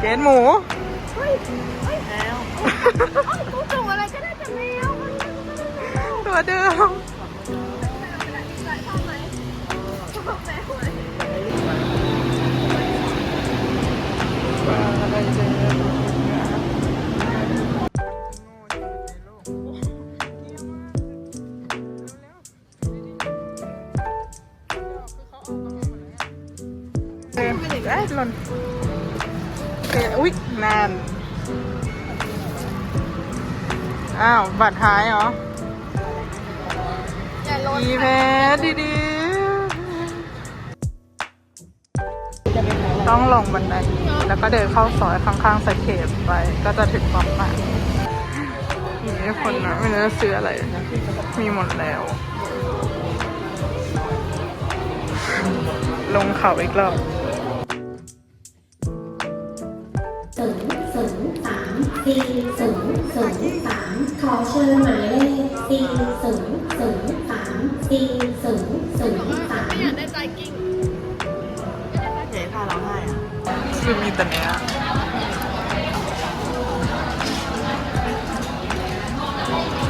เกณฑ์หมู เฮ้ยเฮ้ยแล้วกูส่งอะไรก็ได้แต่แมวตัวเดิมชอบไหมชอบแมวไหมเดินเอ้ยหล่น เอ๊ะอุ๊ยนาน อ้าว บัตรหายเหรออย่าลดอีเพสดีๆ ต้องลงบันไดนี้ แล้วก็เดินเข้าซอยข้างๆสเคปไป ก็จะถึงปั๊มมานี่คนนะไม่รู้จะซื้ออะไร มีหมดแล้ว ลงเขาอีกรอบ ศูนย์ศูนย์สามสี่ศูนย์ศูนย์สามขอเชิญหมายเลขสี่ศูนย์ศูนย์สามสี่ศูนย์ศูนย์สามไม่อยากได้ใจกิ้งเจ๊พาเราให้อะคือมีแต่เนี้ย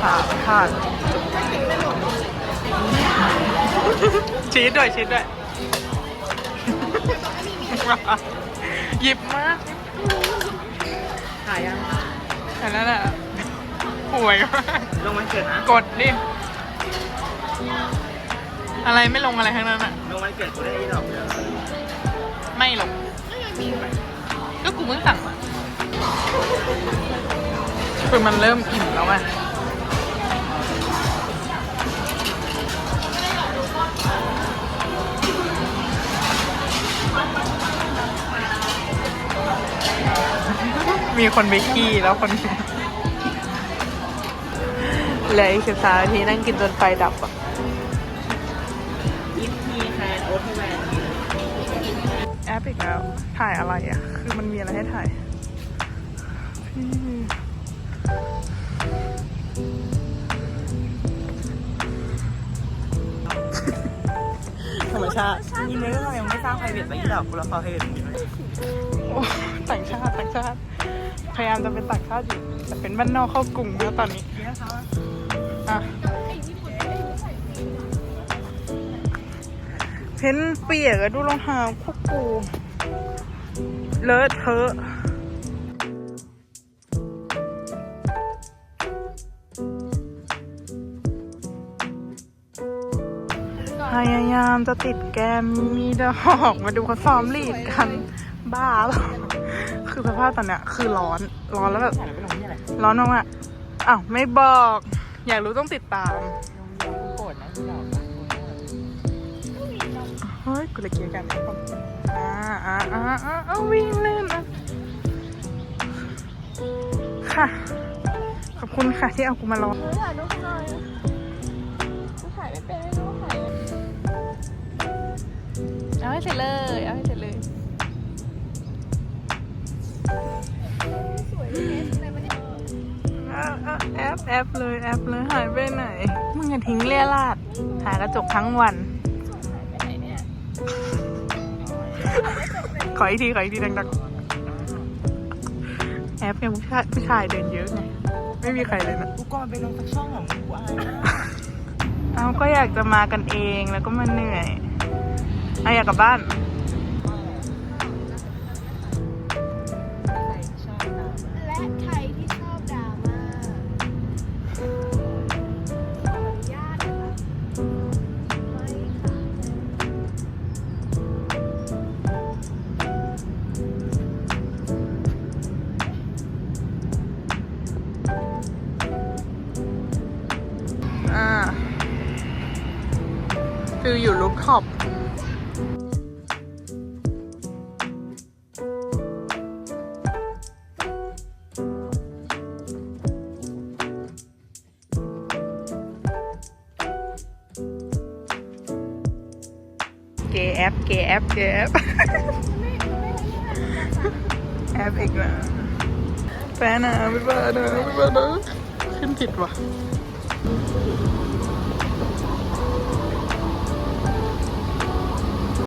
ขาขาดชีสด้วยชีสด้วย หยิบมา ถ่ายยังแค่นั้นแหละห่วยมากลงวันเกิดนะกดดิ อะไรไม่ลงอะไรทั้งนั้นอะ ลงวันเกิดกูได้ดอกเดียวไม่ลงก็กูเพิ่งสั่งมาคือมันเริ่มอิ่มแล้วไง มีคนไปขี้แล้วคนเหลืออีกสิบสามนาทีนั่งกินจนไฟดับอะยิปทีแคนโอ๊ตแมนแอปอีกแล้วถ่ายอะไรอะ คือมันมีอะไรให้ถ่ายพี่ธรรมชาตินี่เลยเรายังไม่สร้างไพรเวทไปที่ดอกกูเราขอไพรเวทตรงนี้เลยโอ้ต่างชาติต่างชาติ พยายามจะเป็นต่างชาติอยู่แต่เป็นบ้านนอกเข้ากรุงแล้วตอนนี้เดี๋ยวเขาอะเพนเปียกอะดูรองเท้าพวกกูเลอะเทอะพยายามจะติดแกมมีดอกมาดูเขาซ้อมลีดกัน บ้าแล้วคือสภาพตอนเนี้ยคือร้อน ร้อนแล้วแบบถ่ายแล้วไปลงที่ไหนร้อนมากๆอ้าวไม่บอก อยากรู้ต้องติดตามลงเดียวกูโกรธนะที่ดอกเฮ้ยกูเลยเกลียร์กันนะคนอ่าอ่าอ่าอ่าอ่าวิ่งเล่นอะค่ะ ขอบคุณค่ะที่เอากูมาลองเฮ้ยถ่ายรูปหน่อยกูถ่ายไม่เป็นไม่รู้ถ่ายเอาให้เสร็จเลย เอาให้เสร็จ แอปแอปเลยแอปเลยหายไปไหน มึงอย่าทิ้งเลี่ยราด หากระจกทั้งวันไปไหนเนี่ยขออีกทีขออีกทีดังๆแอปเนี่ยผู้ชายผู้ชายเดินเยอะไง ไม่มีใครเลยนะ กูก่อนไปลงสักช่องของกูอายนะเอาก็อยากจะมากันเองแล้วก็มาเหนื่อยเอาอยากกลับบ้าน คืออยู่ลูกท็อปเกยแอปเกยแอปเกยแอปแอปอีกแล้วแฟนอะไม่บ้านะไม่บ้านะขึ้นผิดว่ะ